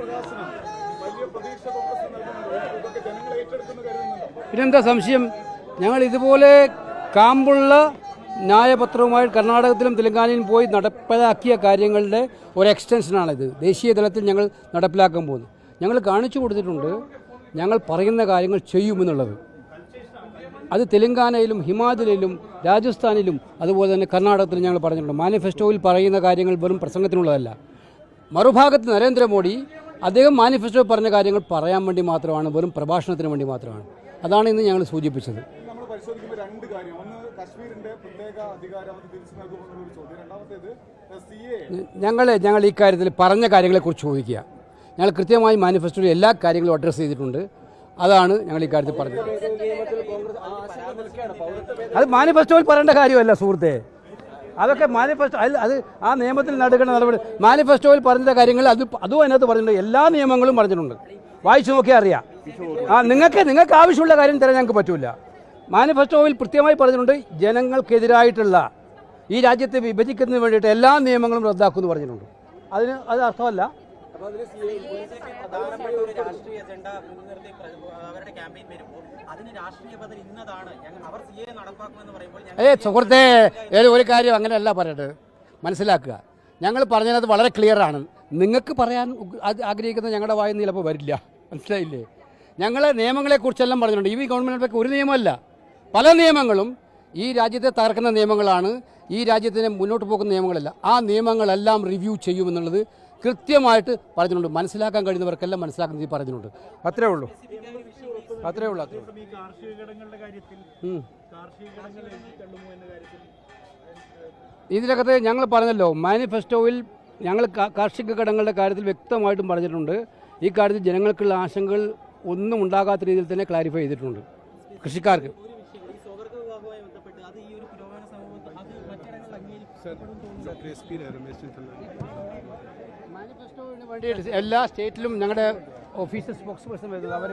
പ്രകാശനം. വലിയ പിന്നെന്താ സംശയം? ഞങ്ങൾ ഇതുപോലെ കാമ്പുള്ള ന്യായപത്രവുമായി കർണാടകത്തിലും തെലങ്കാനയിലും പോയി നടപ്പിലാക്കിയ കാര്യങ്ങളുടെ ഒരു എക്സ്റ്റൻഷനാണിത്. ദേശീയ തലത്തിൽ ഞങ്ങൾ നടപ്പിലാക്കാൻ പോകുന്നത് ഞങ്ങൾ കാണിച്ചു കൊടുത്തിട്ടുണ്ട് ഞങ്ങൾ പറയുന്ന കാര്യങ്ങൾ ചെയ്യുമെന്നുള്ളത്. അത് തെലങ്കാനയിലും ഹിമാചലിലും രാജസ്ഥാനിലും അതുപോലെ തന്നെ കർണാടകത്തിലും ഞങ്ങൾ പറഞ്ഞിട്ടുണ്ട്. മാനിഫെസ്റ്റോയിൽ പറയുന്ന കാര്യങ്ങൾ വെറും പ്രസംഗത്തിനുള്ളതല്ല. മറുഭാഗത്ത് നരേന്ദ്രമോദി അദ്ദേഹം മാനിഫെസ്റ്റോ പറഞ്ഞ കാര്യങ്ങൾ പറയാൻ വേണ്ടി മാത്രമാണ് വെറും പ്രഭാഷണത്തിന് വേണ്ടി മാത്രമാണ്. അതാണ് ഇന്ന് ഞങ്ങൾ സൂചിപ്പിച്ചത്. പരിശോധിക്കുമ്പോൾ രണ്ട് കാര്യം. ഒന്ന് കശ്മീരിന്റെ പ്രത്യേക അധികാരം അത് തിരിച്ചു നൽകുമെന്നുള്ള ചോദ്യം. രണ്ടാമത്തേത് സി എ ഞങ്ങൾ ഞങ്ങൾ ഈ കാര്യത്തിൽ പറഞ്ഞ കാര്യങ്ങളെക്കുറിച്ച് ചോദിക്കുക. ഞങ്ങൾ കൃത്യമായി മാനിഫെസ്റ്റോയിൽ എല്ലാ കാര്യങ്ങളും അഡ്രസ്സ് ചെയ്തിട്ടുണ്ട്. അതാണ് ഞങ്ങൾ ഈ കാര്യത്തിൽ പറഞ്ഞത്. അത് മാനിഫെസ്റ്റോയിൽ പറയേണ്ട കാര്യമല്ല സുഹൃത്തെ. അതൊക്കെ മാനിഫെസ്റ്റോ അല്ല അത് ആ നിയമത്തിൽ നടക്കുന്ന നടപടി മാനിഫെസ്റ്റോയിൽ പറഞ്ഞ കാര്യങ്ങൾ അത് അതും അതിനകത്ത് പറഞ്ഞിട്ടുണ്ട്. എല്ലാ നിയമങ്ങളും പറഞ്ഞിട്ടുണ്ട്. വായിച്ചു നോക്കിയാൽ അറിയാം. ആ നിങ്ങൾക്ക് നിങ്ങൾക്ക് ആവശ്യമുള്ള കാര്യം തരാൻ ഞങ്ങൾക്ക് പറ്റൂല. മാനിഫെസ്റ്റോയിൽ കൃത്യമായി പറഞ്ഞിട്ടുണ്ട് ജനങ്ങൾക്കെതിരായിട്ടുള്ള ഈ രാജ്യത്തെ വിഭജിക്കുന്നതിന് വേണ്ടിയിട്ട് എല്ലാ നിയമങ്ങളും റദ്ദാക്കുമെന്ന് പറഞ്ഞിട്ടുണ്ട്. അതിന് അത് അർത്ഥമല്ല. പ്രധാനപ്പെട്ട ഒരു രാഷ്ട്രീയ അജണ്ട മുൻനിർത്തി അവരുടെ ക്യാമ്പയിൻ വരുമ്പോൾ അതിന് രാഷ്ട്രീയ ബദൽ ഇന്നതാണ്. ഞങ്ങൾ അവർ സി എ നടപ്പാക്കുമെന്ന് പറയുമ്പോൾ ഏ സുഹൃത്തെ ഒരു കാര്യം അങ്ങനെയല്ല പറയട്ടെ. മനസ്സിലാക്കുക. ഞങ്ങൾ പറഞ്ഞത് വളരെ ക്ലിയറാണ് നിങ്ങൾക്ക് പറയാൻ ആഗ്രഹിക്കുന്ന ഞങ്ങളുടെ വായിൽ നിന്ന് ചിലപ്പോൾ വരില്ല. മനസ്സിലായില്ലേ? ഞങ്ങൾ നിയമങ്ങളെക്കുറിച്ചെല്ലാം പറഞ്ഞിട്ടുണ്ട്. ഈ ഗവൺമെന്റിനൊക്കെ ഒരു നിയമമല്ല. പല നിയമങ്ങളും ഈ രാജ്യത്തെ തകർക്കുന്ന നിയമങ്ങളാണ്. ഈ രാജ്യത്തിന് മുന്നോട്ട് പോകുന്ന നിയമങ്ങളല്ല. ആ നിയമങ്ങളെല്ലാം റിവ്യൂ ചെയ്യുമെന്നുള്ളത് കൃത്യമായിട്ട് പറഞ്ഞിട്ടുണ്ട്. മനസ്സിലാക്കാൻ കഴിയുന്നവർക്കെല്ലാം മനസ്സിലാക്കുന്നത് ഈ പറഞ്ഞിട്ടുണ്ട്. അത്രേ ഉള്ളൂ. അത്രേ ഉള്ളൂ അത്രേ ഇതിനകത്ത് ഞങ്ങൾ പറഞ്ഞല്ലോ മാനിഫെസ്റ്റോയിൽ ഞങ്ങൾ കാർഷിക കടങ്ങളുടെ കാര്യത്തിൽ വ്യക്തമായിട്ടും പറഞ്ഞിട്ടുണ്ട്. ഈ കാര്യത്തിൽ ജനങ്ങൾക്കുള്ള ആശങ്കകൾ ഒന്നും ഉണ്ടാകാത്ത രീതിയിൽ തന്നെ ക്ലാരിഫൈ ചെയ്തിട്ടുണ്ട്. കൃഷിക്കാർക്ക് ഒരു വിഷയം ഈ സ്വവർഗ വിവാഹവുമായി ബന്ധപ്പെട്ട് അത് ഈ ഒരു പുരോഗമന സമൂഹത്തിൽ അത് മറ്റിടങ്ങളിൽ അംഗീകരിക്കപ്പെടും മാനിഫെസ്റ്റോവിന് വേണ്ടി എല്ലാ സ്റ്റേറ്റിലും ഞങ്ങളുടെ ഓഫീസർ സ്പോക്സ് പേഴ്സൺ വരുന്നത് അവർ